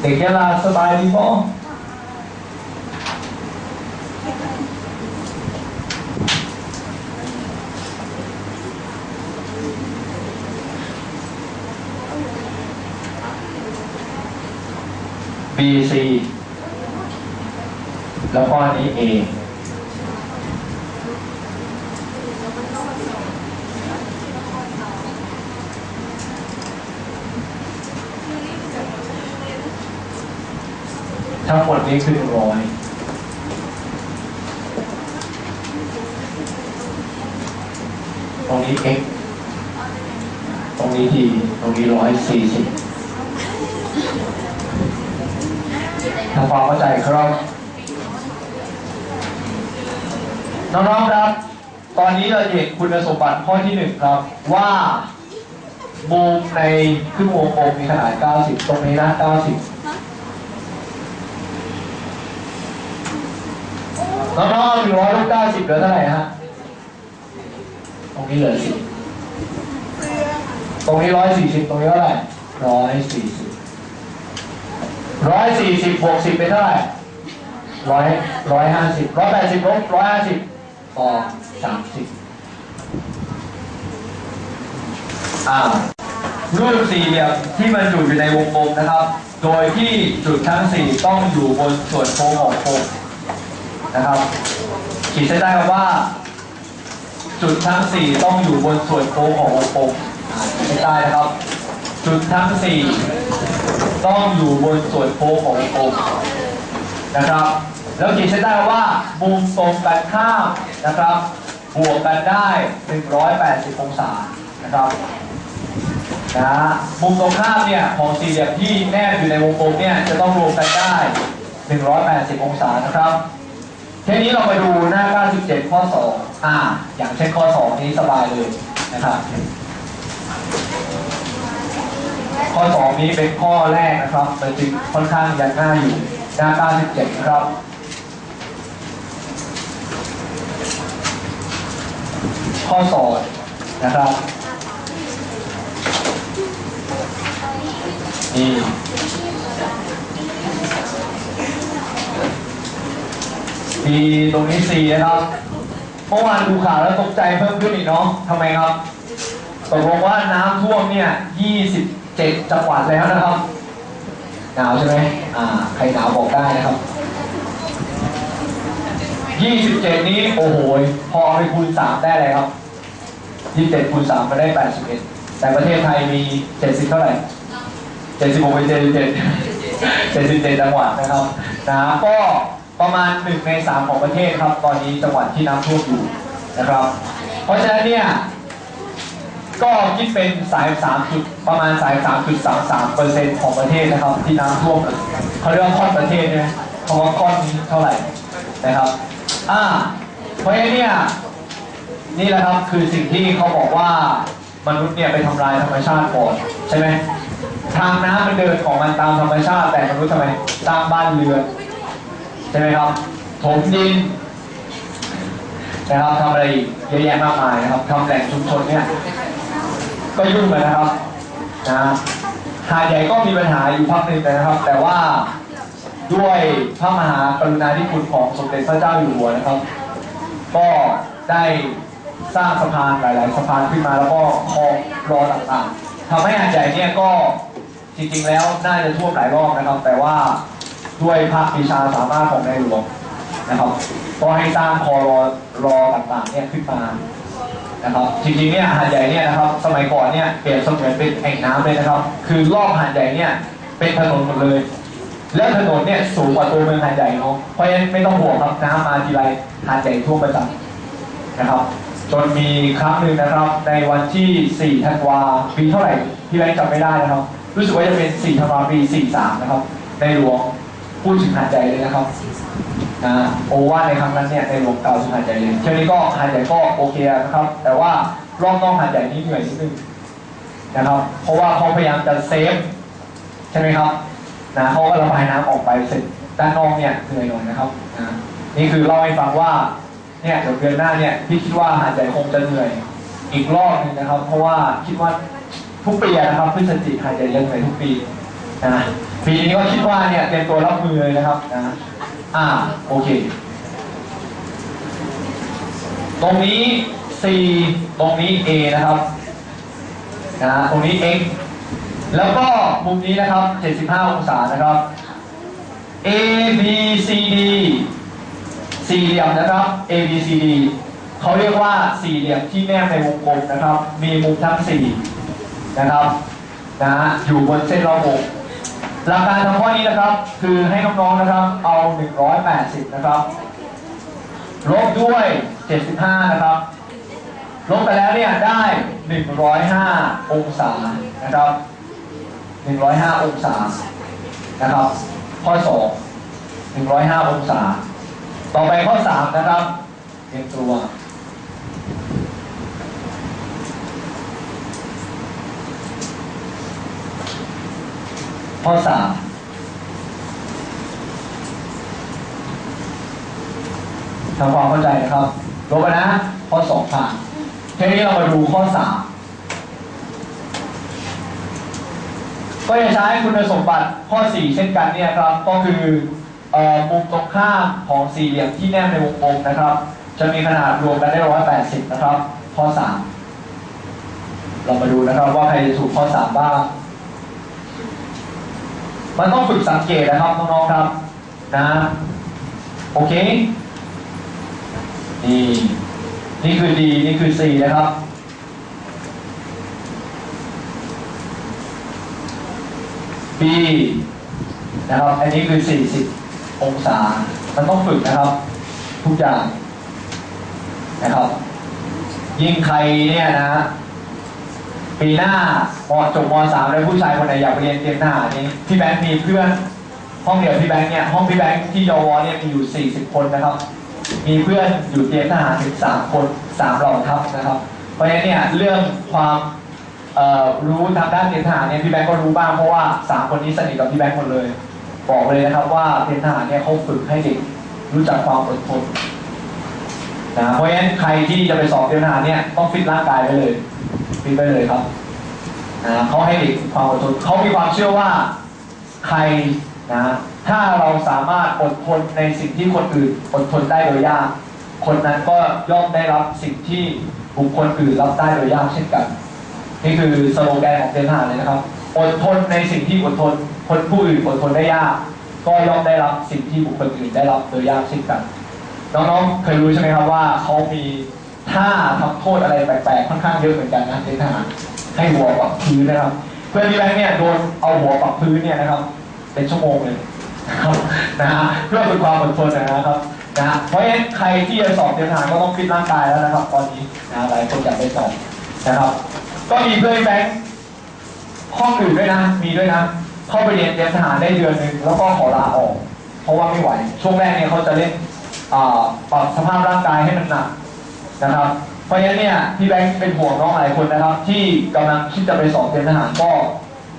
เด็กยะลาสบายดีป่ะบีซีแล้วก็อันนี้ A ทั้งหมดนี้คือหนึ่งร้อยตรงนี้ x ตรงนี้ t ตรงนี้ร้อยสี่สิบทำความเข้าใจครับ น้องๆครับ ตอนนี้เราเห็นคุณสมบัติข้อที่หนึ่งครับ ว่ามุมในครึ่งวงกลมมีขนาด 90 ตรงนี้นะ 90 น้องๆหนึ่งร้อยลูกเก้าสิบเหลือเท่าไหร่ฮะ ตรงนี้เหลือสิบตรงนี้ร้อยสี่สิบตรงนี้เท่าไหร่ร้อยสี่สิบร้อยสี่สิบบวกสิบเป็นเท่าไหร่ร้อยร้อยห้าสิบร้อยแปดสิบลบร้อยห้าสิบต่อสามสิบอ่ารูปสี่เหลี่ยมที่มันอยู่อยู่ในวงกลมนะครับ โดยที่จุดทั้งสี่ต้องอยู่บนส่วนโค้งของวงกลม นะครับ ขีดเส้นได้ครับว่า จุดทั้ง 4 ต้องอยู่บนส่วนโค้งของวงกลมอ่าขีดเส้นได้นะครับ จุดทั้ง 4 ต้องอยู่บนส่วนโค้งของวงกลมนะครับ แล้วขีดเส้นได้ว่ามุมตรงกันข้ามนะครับ บวกกันได้ 180 องศานะครับนะมุมตรงข้ามเนี่ยของสี่เหลี่ยมที่แนบอยู่ในวงกลมเนี่ยจะต้องรวมกันได้ 180 องศานะครับ ทีนี้เราไปดูหน้า 97 ข้อ 2 อ่า อย่างเช่นข้อ 2 นี้สบายเลยนะครับ ข้อ 2 นี้เป็นข้อแรกนะครับมันจึงค่อนข้างยังง่ายอยู่ หน้า 97 นะครับข้อ2นะครับนี่ มีตรงนี้สี่นะครับเมื่อวานดูข่าวแล้วตกใจเพิ่มขึ้นอีกเนาะทำไมครับตกลงว่าน้ำท่วมเนี่ย 27 จังหวัดแล้วนะครับ หนาวใช่ไหมอ่า ใครหนาวบอกได้นะครับ 27 นี้โอ้โห พอไปคูณ 3 ได้เลยครับ 27 คูณ3มาได้ 81 แต่ประเทศไทยมี 70 เท่าไหร่ 76เป็น77 77 จังหวัดนะครับนะก็ ประมาณ1ใน3ของประเทศครับ ตอนนี้จังหวัดที่น้ำท่วมอยู่นะครับ เพราะฉะนั้นเนี่ยก็คิดเป็นสาย3จุดประมาณสาย3.33เปอร์เซ็นต์ของประเทศนะครับ ที่น้ำท่วมเขาเรียกว่าค่อนประเทศใช่ไหมเพราะว่าค่อนี้เท่าไหร่นะครับอ่าเพราะฉะนั้นเนี่ยนี่แหละครับคือสิ่งที่เขาบอกว่ามนุษย์เนี่ยไปทำลายธรรมชาติก่อนใช่ไหมทางน้ำมันเดินของมันตามธรรมชาติแต่มนุษย์ทำไมสร้างบ้านเรือน ใช่ไหมครับถมดินนะครับทำอะไรเยอะแยะมากมายนะครับทำแหล่งชุมชนเนี่ยก็ยุ่งไปนะครับนะหาดใหญ่ก็มีปัญหาอยู่พักหนึ่งนะครับ แต่ว่าด้วยพระมหากรุณาธิคุณของสมเด็จพระเจ้าอยู่หัวนะครับ ก็ได้สร้างสะพานหลาย ๆ สะพานขึ้นมาแล้วก็คลองรอต่างๆทำให้หาดใหญ่เนี่ยก็จริง ๆ แล้วน่าจะท่วมหลายรอบนะครับ แต่ว่า ด้วยพระปีชาสามารถของในหลวงนะครับก็ให้สร้างคอรอรอต่างๆเนี่ยขึ้นมานะครับจริงๆเนี่ยหาดใหญ่เนี่ยนะครับสมัยก่อนเนี่ยเปรียบเสมือนเป็นแอ่งน้ำเลยนะครับ คือรอบหาดใหญ่เนี่ยเป็นถนนหมดเลย แล้วถนนเนี่ยสูงกว่าตัวเมืองหาดใหญ่เนาะเพราะฉะนั้นไม่ต้องห่วงครับน้ำมาทีไรหาดใหญ่ท่วมประจำนะครับ จนมีครั้งหนึ่งนะครับ ในวันที่4ธันวาปีเท่าไหร่พี่แบงค์จำไม่ได้นะครับ รู้สึกว่าจะเป็น4ธันวาปี 43 นะครับในหลวง พูดถึงหาดใหญ่เลยนะครับโอวาในครั้งนั้นเนี่ยในหลวงกล่าวถึงหาดใหญ่เลยเที่ยวนี้ก็หาดใหญ่ก็โอเคนะครับ แต่ว่ารอบนอกหาดใหญ่นี่เหนื่อยนิดนึงนะครับเพราะว่าเขาพยายามจะเซฟใช่ไหมครับนะเขาก็ระบายน้ำออกไปเสร็จด้านนอกเนี่ยเหนื่อยหน่อยนะครับนะนี่คือเล่าให้ฟังว่าเนี่ยเดี๋ยวเดือนหน้าเนี่ยพี่คิดว่าหาดใหญ่คงจะเหนื่อยอีกรอบหนึงนะครับ เพราะว่าคิดว่าทุกปีนะครับพฤศจิกายนหาดใหญ่จะเหนื่อยทุกปีนะ ปีนี้ก็คิดว่าเนี่ยเตรียมตัวรับมือเลยนะครับนะอ่าโอเค ตรงนี้ C ตรงนี้ A นะครับนะตรงนี้ X แล้วก็มุมนี้นะครับ 75 องศานะครับ A B C D สี่เหลี่ยมนะครับ A B C D เขาเรียกว่าสี่เหลี่ยมที่แนบในวงกลมนะครับ มีมุมทั้งสี่นะครับนะฮะอยู่บนเส้นรอบวง หลักการทำข้อนี้นะครับ คือให้น้องๆนะครับ เอา 180 นะครับลบด้วย 75 นะครับลบไปแล้วเนี่ยได้ 105 องศานะครับ 105 องศานะครับ ข้อ 2 105 องศา ต่อไปข้อ 3 นะครับเตรียมตัว ข้อ3ทำความเข้าใจนะครับลบไปนะ ข้อ2ผ่านทีนี้เรามาดูข้อ3ก็จะใช้คุณสมบัติข้อ 4 เช่นกันเนี่ยครับ ก็คือเอ่อมุมตรงข้ามของสี่เหลี่ยมที่แนบในวงกลมนะครับ จะมีขนาดรวมกันได้ 180 นะครับ ข้อ 3 เรามาดูนะครับว่าใครจะถูกข้อ 3 บ้าง มันต้องฝึกสังเกตนะครับน้องๆครับนะโอเคนี่นี่คือ D นี่คือ C นะครับ B นะครับ อันนี้คือ 40 องศา มันต้องฝึกนะครับ ทุกอย่างนะครับ ยิ่งใครเนี่ยนะ ปีหน้ามจบมสามแล้วผู้ชายคนไหนอยากไปเรียนเตรียมทหารนี้พี่แบงค์มีเพื่อนห้องเดียวพี่แบงค์เนี่ยห้องพี่แบงค์ที่ยวเนี่ยมีอยู่ 40 คนนะครับ มีเพื่อนอยู่เตรียมทหารถึง3คน3เหล่าทัพนะครับ เพราะฉะนั้นเนี่ยเรื่องความรู้ทางด้านเตรียมทหารเนี่ยพี่แบงค์ก็รู้บ้างเพราะว่า 3 คนนี้สนิทกับพี่แบงค์หมดเลย บอกเลยนะครับว่าเตรียมทหารเนี่ยเขาฝึกให้เด็กรู้จักความอดทนนะเพราะฉะนั้นใครที่จะไปสอบเตรียมทหารเนี่ยต้องฟิตร่างกายไว้เลย ฟิตไว้เลยครับนะเขาให้เด็กความอดทนเขามีความเชื่อว่าใครนะถ้าเราสามารถอดทนในสิ่งที่คนอื่นอดทนได้โดยยาก คนนั้นก็ย่อมได้รับสิ่งที่บุคคลอื่นรับได้โดยยากเช่นกัน นี่คือสโลแกนของเตรียมทหาเลยนะครับ อดทนในสิ่งที่อดทน คนผู้อื่นอดทนได้ยาก ก็ย่อมได้รับสิ่งที่บุคคลอื่นได้รับโดยยากเช่นกัน น้องๆเคยรู้ใช่ไหมครับว่าเขามี ท่าทำโทษอะไรแปลกๆค่อนข้างเยอะเหมือนกันนะเตรียมทหารให้หัวปักพื้นนะครับ เพื่อนพี่แบงค์เนี่ยโดนเอาหัวปักพื้นเนี่ยนะครับ เป็นชั่วโมงเลยนะครับนะฮะเพื่อเป็นความอดทนนะครับนะฮะเพราะฉะนั้นใครที่จะสอบเตรียมทหารก็ต้องฟิตร่างกายแล้วนะครับ ตอนนี้นะหลายคนอยากไปสอบนะครับ ก็มีเพื่อนแบงค์ห้องอื่นด้วยนะ มีด้วยนะเข้าไปเรียนเตรียมทหารได้เดือนหนึ่งแล้วก็ขอลาออก เพราะว่าไม่ไหว ช่วงแรกเนี่ยเขาจะเล่นปรับสภาพร่างกายให้มันหนัก นะครับ เพราะฉะนั้นเนี่ยพี่แบงค์เป็นห่วงน้องหลายคนนะครับ ที่กำลังคิดจะไปสอบเตรียมทหารก็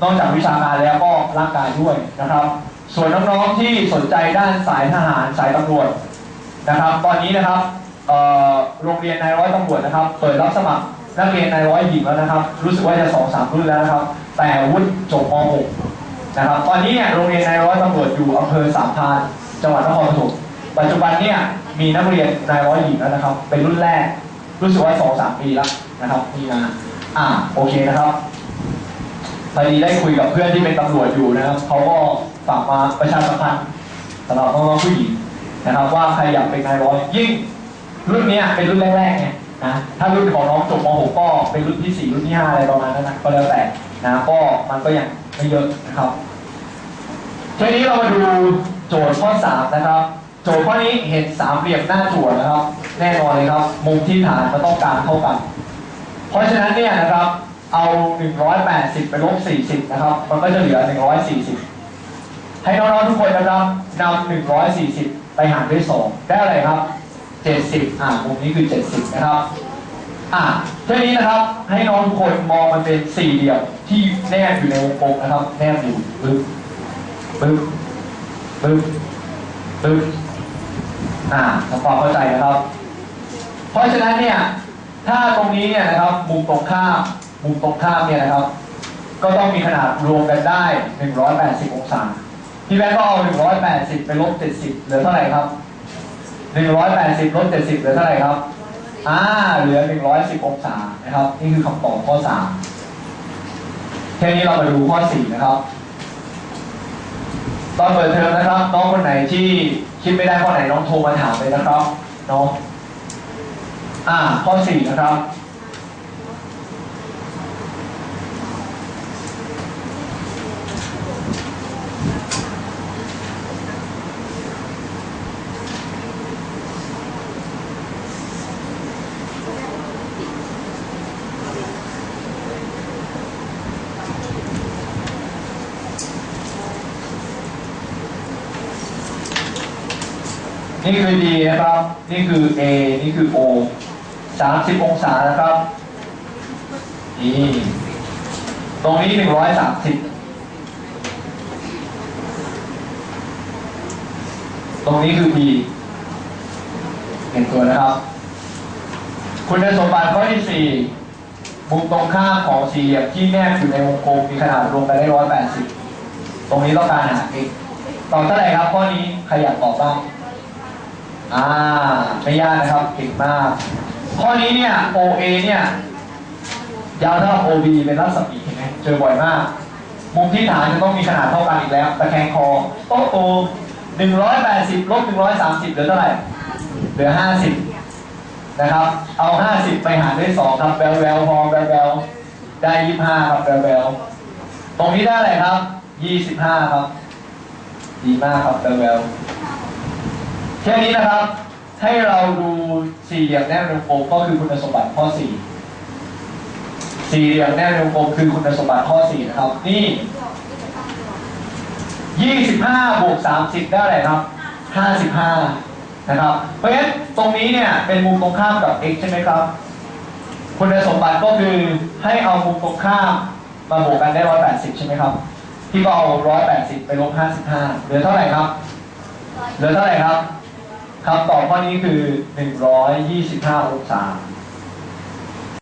นอกจากวิชาการแล้วก็ร่างกายด้วยนะครับ ส่วนน้องๆที่สนใจด้านสายทหารสายตำรวจนะครับ ตอนนี้นะครับโรงเรียนนายร้อยตำรวจนะครับ เปิดรับสมัครนักเรียนนายร้อยหญิงแล้วนะครับ รู้สึกว่าจะสองสามรุ่นแล้วนะครับ แต่วุฒิจบม .6 นะครับ ตอนนี้เนี่ยโรงเรียนนายร้อยตำรวจอยู่อำเภอสามพานจังหวัดนครปฐมปัจจุบันเนี่ย มีนักเรียนนายร้อยหญิงแล้วนะครับ เป็นรุ่นแรก รู้สึกว่าสองสามปีแล้วนะครับนี่นะอ่าโอเคนะครับพอดีได้คุยกับเพื่อนที่เป็นตำรวจอยู่นะครับเขาก็ฝากมาประชาสัมพันธ์สำหรับน้องๆผู้หญิงนะครับ ว่าใครอยากเป็นนายร้อยยิ่งรุ่นเนี้ยเป็นรุ่นแรกๆไงนะถ้ารุ่นของน้องจบม .6 ก็เป็นรุ่นที่ 4 รุ่นที่ 5 อะไรประมาณนั้นนะก็แล้วแต่นะก็มันก็ยังไม่เยอะนะครับทีนี้เรามาดูโจทย์ข้อ 3 นะครับ จทย์ข้อนี้เห็นสามเหลี่ยมหน้าจั่วนะครับ แน่นอนเลยครับ มุมที่ฐานมันต้องการเท่ากัน เพราะฉะนั้นเนี่ยนะครับ เอา 180 ไปลบ 40 นะครับ มันก็จะเหลือ 140 ให้น้องๆทุกคนนะครับนำ140 ไปหารด้วย 2 ได้อะไรครับ 70 อ่ามุมนี้คือ 70 นะครับอ่าทีนี้นะครับ ให้น้องทุกคนมองมันเป็นสี่เหลี่ยมที่แนบอยู่ในวงกลมนะครับ แนบอยู่ปึ๊บปึ๊บปึ๊บปึ๊บ อ่าทำความเข้าใจนะครับ เพราะฉะนั้นเนี่ย ถ้าตรงนี้เนี่ยนะครับ มุมตรงข้าม มุมตรงข้ามเนี่ยนะครับ ก็ต้องมีขนาดรวมกันได้ 180 องศา พี่แบงค์ก็เอา 180 ไปลบ 70 เหลือเท่าไหร่ครับ 180 ลบ 70 เหลือเท่าไหร่ครับ อ่า เหลือ 110 องศา นะครับ นี่คือคำตอบข้อ 3 แค่นี้เรามาดูข้อ 4 นะครับ ตอนเปิดเทอมนะครับ น้องคนไหนที่คิดไม่ได้ข้อไหนน้องโทรมาถามเลยนะครับเนาะอ่าข้อสี่นะครับ นี่คือ D นะครับ นี่คือ A นี่คือ O 30 องศานะครับ นี่ ตรงนี้ 130 ตรงนี้คือ B เห็นตัวนะครับ คุณสมบัติข้อที่ 4 มุมตรงข้ามของสี่เหลี่ยมที่แนบอยู่ในวงกลมมีขนาดรวมกันได้ 180 ตรงนี้ต้องการหา x ตอบเท่าไหร่ครับข้อนี้ใครอยากตอบบ้าง อ่าไม่ยากนะครับเก่งมาก ข้อนี้เนี่ย OA เนี่ยยาวเท่า OB เป็นรัศมีเห็นไหมเจอบ่อยมาก มุมที่ฐานจะต้องมีขนาดเท่ากันอีกแล้วตะแคงคอโต๊ะโอ180ลบ130เหลือเท่าไหร่เหลือ 50 นะครับ เอา 50 ไปหารด้วย2ครับแววแววพอแววแววได้ 25 ครับแววแววตรงนี้ได้อะไรครับ 25 ครับ ดีมากครับแววแวว แค่นี้นะครับ ให้เราดูสี่เหลี่ยมแนบวงกลมก็คือคุณสมบัติข้อสี่สี่เหลี่ยมแนบวงกลมคือคุณสมบัติข้อสี่นะครับ นี่ยี่สิบห้าบวกสามสิบได้อะไรครับห้าสิบห้านะครับ เพราะฉะนั้นตรงนี้เนี่ยเป็นมุมตรงข้ามกับ x ใช่ไหมครับคุณสมบัติก็คือให้เอามุมตรงข้ามมาบวกกันได้ร้อยแปดสิบใช่ไหมครับที่ก็เอาร้อยแปดสิบไปลบห้าสิบห้าเหลือเท่าไหร่ครับ เหลือเท่าไหร่ครับ คำตอบข้อนี้คือ 125 องศา